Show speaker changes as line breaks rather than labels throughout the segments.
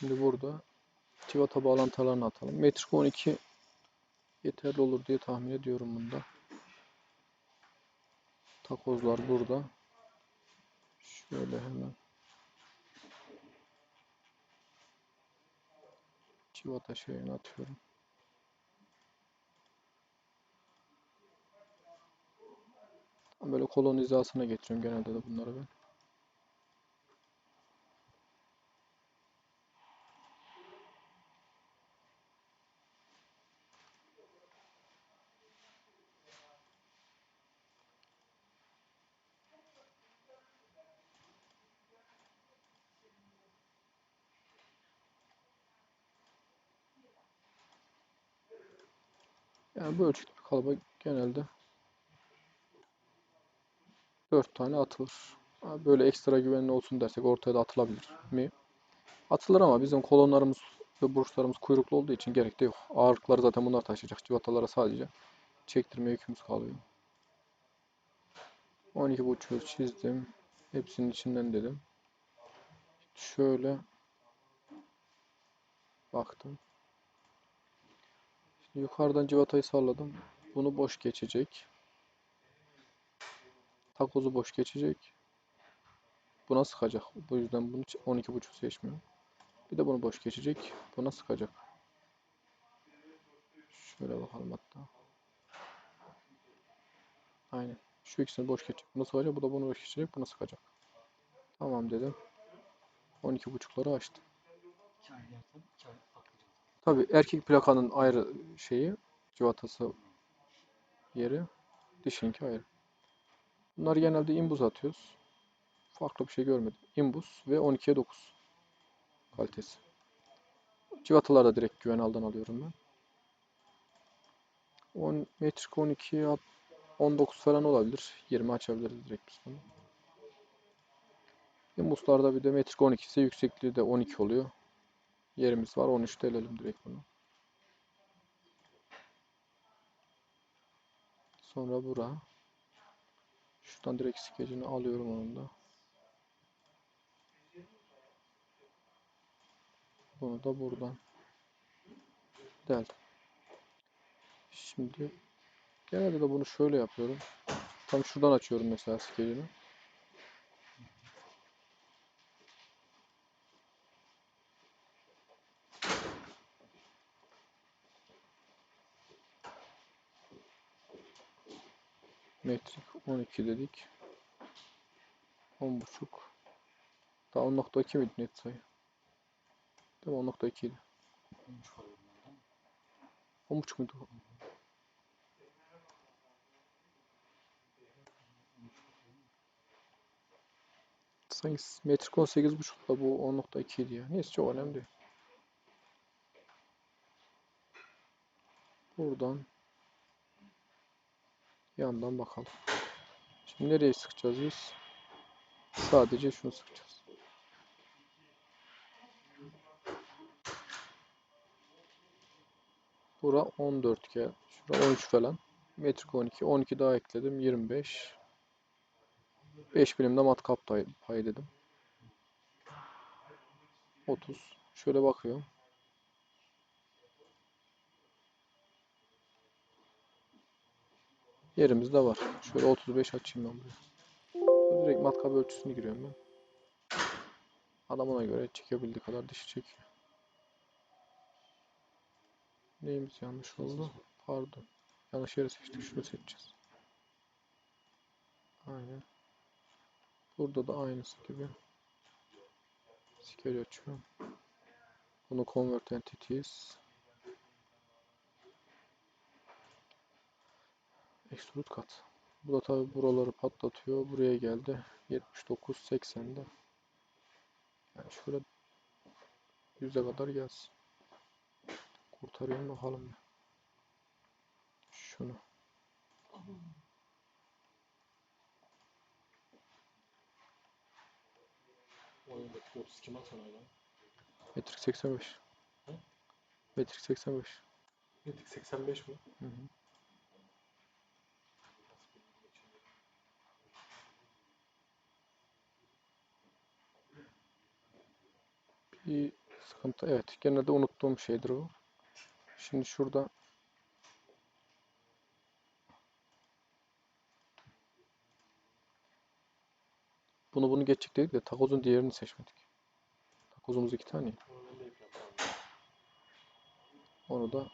Şimdi burada civata bağlantılarını atalım. Metrik 12 yeterli olur diye tahmin ediyorum bunda. Takozlar burada. Şöyle hemen. Civata şeyini atıyorum. Böyle kolon hizasına getiriyorum genelde de bunları ben. Yani bu ölçülü bir kalıba genelde 4 tane atılır. Böyle ekstra güvenli olsun dersek ortaya da atılabilir mi? Atılır ama bizim kolonlarımız ve burçlarımız kuyruklu olduğu için gerek de yok. Ağırlıkları zaten bunlar taşıyacak. Civatalara sadece çektirme yükümüz kalıyor. 12 buçuğu çizdim. Hepsinin içinden dedim. Şöyle baktım. Yukarıdan civatayı salladım. Bunu boş geçecek. Takozu boş geçecek. Buna sıkacak. Bu yüzden bunu 12.5 seçmiyorum. Bir de bunu boş geçecek. Buna sıkacak. Şöyle bakalım hatta. Aynen. Şu ikisini boş geçecek. Buna sıkacak. Bu da bunu boş geçecek. Buna sıkacak. Tamam dedim. 12.5'ları açtım.
İki ayrı yapsam
Tabii erkek plakanın ayrı şeyi, civatası yeri, dişinki ayrı. Bunları genelde imbuz atıyoruz. Farklı bir şey görmedim. İmbuz ve 12'ye 9 kalitesi. Civataları da direkt Güvenal'dan alıyorum ben. 10 metrik 12 at- 19 falan olabilir. 20 açabiliriz direkt biz bunu. İmbuzlarda bir de metrik 12 ise yüksekliği de 12 oluyor. Yerimiz var. 13'te elelim direkt bunu. Sonra bura. Şuradan direkt skecini alıyorum onun da. Bunu da buradan deldim. Şimdi genelde de bunu şöyle yapıyorum. Tam şuradan açıyorum mesela skecini. Metrik 12 dedik. 10 buçuk. Daha 10.2 miydi net sayı? Değil mi? 10.2 idi.
Olmuş kalıyor bunlardan.
10 buçuk muydu? Sanki metrik 18 buçukla bu 10.2 idi ya. Neyse çok önemli değil. Buradan yandan bakalım. Şimdi nereye sıkacağız biz? Sadece şunu sıkacağız. Bura 14 ke. Şura 13 falan. Metrik 12. 12 daha ekledim. 25. 5 birimde matkap pay dedim. 30. Şöyle bakıyorum. Yerimiz de var. Şöyle 35 açayım ben buraya. Direkt matkap ölçüsünü giriyorum ben. Adam ona göre çekebildiği kadar dişi çekiyor. Neyimiz yanlış oldu? Pardon. Yanlış yere seçtik. Şunu seçeceğiz. Aynen. Burada da aynısı gibi. Scale açıyorum. Bunu convert entities. Extrude cut. Bu da tabi buraları patlatıyor. Buraya geldi. 79 80'de. Yani şöyle 100'e kadar gelsin. Kurtarayım bakalım. bir. Şunu.
Oyundaki 32 mat ona lan.
Metrik 85.
Hı?
Metrik 85.
Metik 85 mi?
Hı hı. Bir sıkıntı. Evet. Genelde unuttuğum şeydir o. Şimdi şurada bunu bunu geçecek dedik de takozun diğerini seçmedik. Takozumuz iki tane.
Onu
da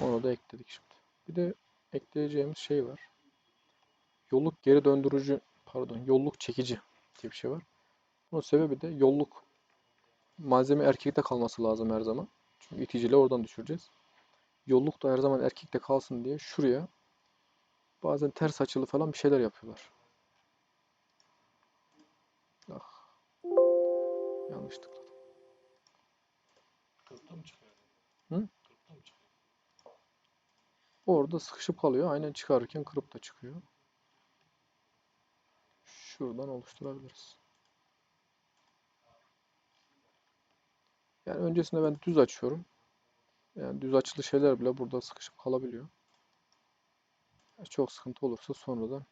onu da ekledik şimdi. Bir de ekleyeceğimiz şey var. Yolluk geri döndürücü pardon yolluk çekici diye bir şey var. Bunun sebebi de yolluk malzeme erkekte kalması lazım her zaman. Çünkü iticiyle oradan düşüreceğiz. Yolluk da her zaman erkekte kalsın diye şuraya bazen ters açılı falan bir şeyler yapıyorlar. Ah. Yanlış tıkladım.
Kırpta mı çıkıyor?
Hı?
Çıkıyor?
Orada sıkışıp kalıyor. Aynen çıkarırken kırıp da çıkıyor. Şuradan oluşturabiliriz. Yani öncesinde ben düz açıyorum. Yani düz açılı şeyler bile burada sıkışıp kalabiliyor. Çok sıkıntı olursa sonradan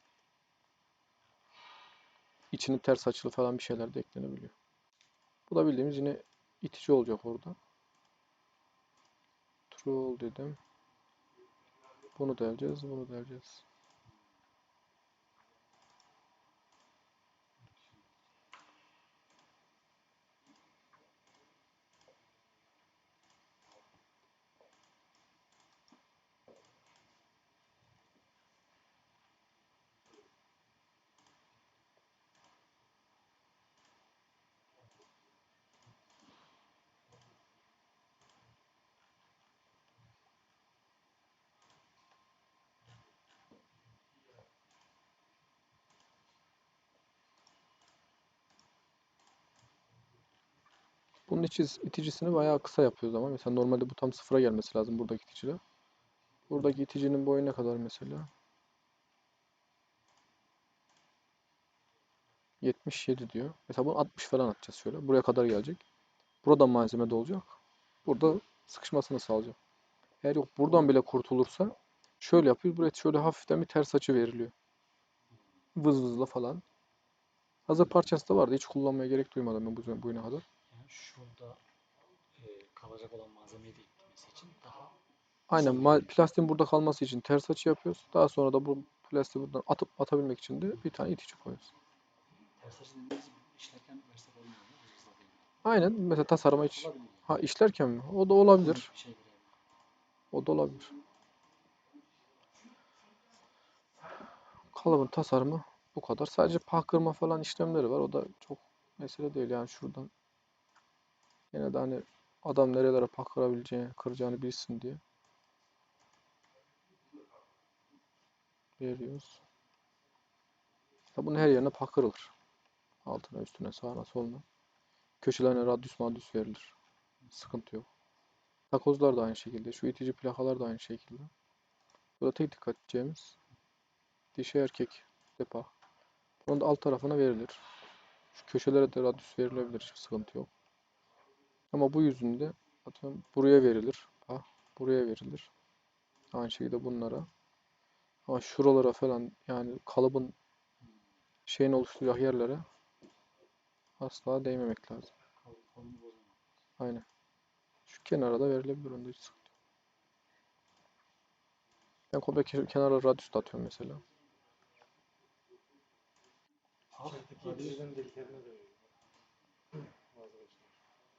içinin ters açılı falan bir şeyler de eklenebiliyor. Bu da bildiğimiz yine itici olacak orada. True dedim. Bunu deleceğiz, bunu deleceğiz. Bunun içi, iticisini bayağı kısa yapıyoruz ama mesela normalde bu tam sıfıra gelmesi lazım buradaki iticiler. Buradaki iticinin boyu ne kadar mesela? 77 diyor. Mesela bunu 60 falan atacağız şöyle. Buraya kadar gelecek. Burada malzeme de olacak. Burada sıkışmasını sağlayacak. Eğer yok buradan bile kurtulursa şöyle yapıyoruz. Buraya şöyle hafiften bir ters açı veriliyor. Vız vızla falan. Hazır parçası da vardı. Hiç kullanmaya gerek duymadım ben bu, bugüne kadar.
Şurada e, kalacak olan malzemeyi de eklemesi için daha
Aynen ma- plastiğin burada kalması için ters açı yapıyoruz. Daha sonra da bu plastiği buradan atıp atabilmek için de bir tane itici koyuyoruz.
ters açı dediğimiz gibi işlerken versek olmuyor mu? Hızlı değil.
Aynen mesela tasarıma hiç
Olabilir.
ha işlerken mi? O da olabilir.
Bir şey.
O da olabilir. Kalıbın tasarımı bu kadar. Sadece pah kırma falan işlemleri var. O da çok mesele değil. Yani şuradan yine de hani adam nerelere pah kırabileceğini, kıracağını bilsin diye veriyoruz. Ya bunun her yerine pah kırılır. Altına, üstüne, sağına, soluna. Köşelerine radyus madyus verilir. Sıkıntı yok. Takozlar da aynı şekilde. Şu itici plakalar da aynı şekilde. Burada tek dikkat edeceğimiz dişi erkek depa. Bunun da alt tarafına verilir. Şu köşelere de radyus verilebilir. Hiçbir sıkıntı yok. Ama bu yüzünde atıyorum buraya verilir. Ha, buraya verilir. Aynı şekilde bunlara. Ama şuralara falan yani kalıbın şeyini oluşturacak yerlere asla değmemek lazım. Aynen. Şu kenara da verilebilir. Onda hiç sıkıntı yok. Ben komple ke- kenara radyus da atıyorum mesela.
Ah,
deliklerine. Vazgeçtim.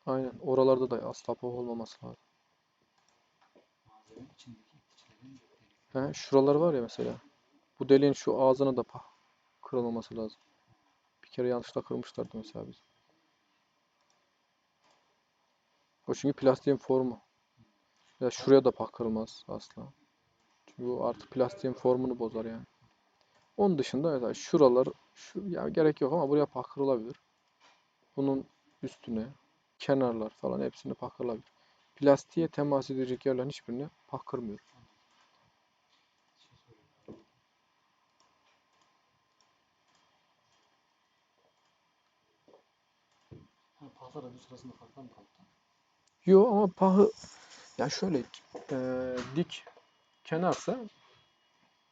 Aynen. Oralarda da asla pov olmaması lazım. He, şuralar var ya mesela. Bu deliğin şu ağzını da pah kırılmaması lazım. Bir kere yanlışlıkla kırmışlardı mesela biz. O çünkü plastiğin formu. Ya şuraya da pah kırılmaz asla. Çünkü o artık plastiğin formunu bozar yani. Onun dışında mesela şuralar şu ya gerek yok ama buraya pah kırılabilir. Bunun üstüne kenarlar falan hepsini pah kırılabilir. Plastiğe temas edecek yerlerin hiçbirine pah kırmıyor.
Bir söyleyeyim. Ha, pahta radyo sırasında farklı mı kaldı?
Yo ama pahı ya şöyle eee, dik kenarsa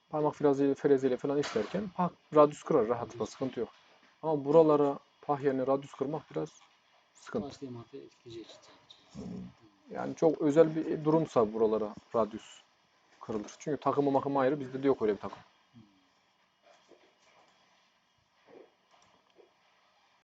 parmak freziyle, freziyle falan işlerken pah radyus kırar rahatlıkla sıkıntı yok. Ama buralara pah yerine radyus kırmak biraz sıkıntı.
Etkileyeceği için sadece.
Yani çok özel bir durumsa buralara radyus kırılır. Çünkü takımı makımı ayrı bizde de yok öyle bir takım.